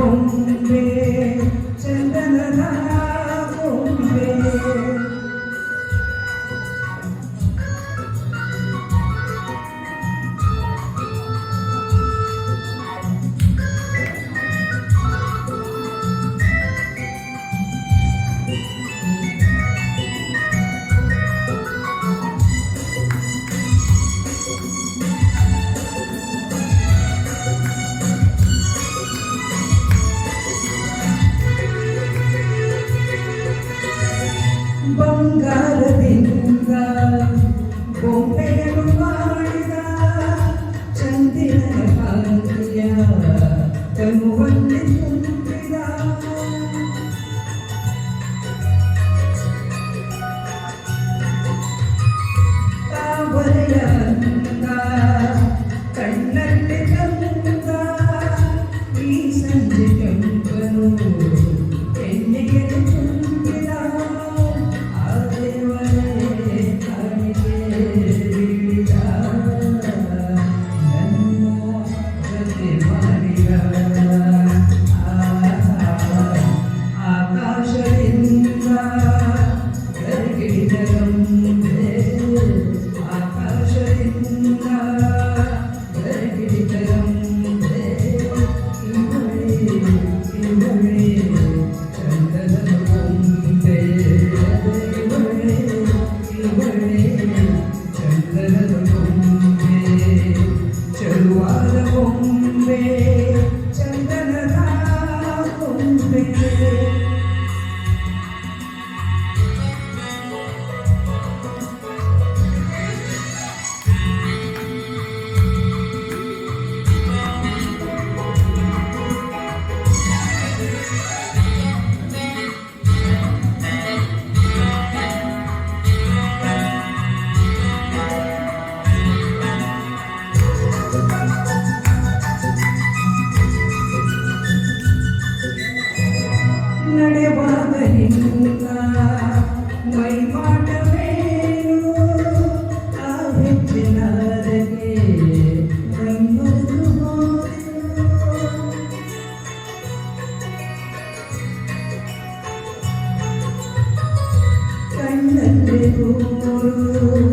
梦里 ಬಂಗಾರದಿಂದ ಗೊಂಬೆಯನ್ನು with me. দেবো।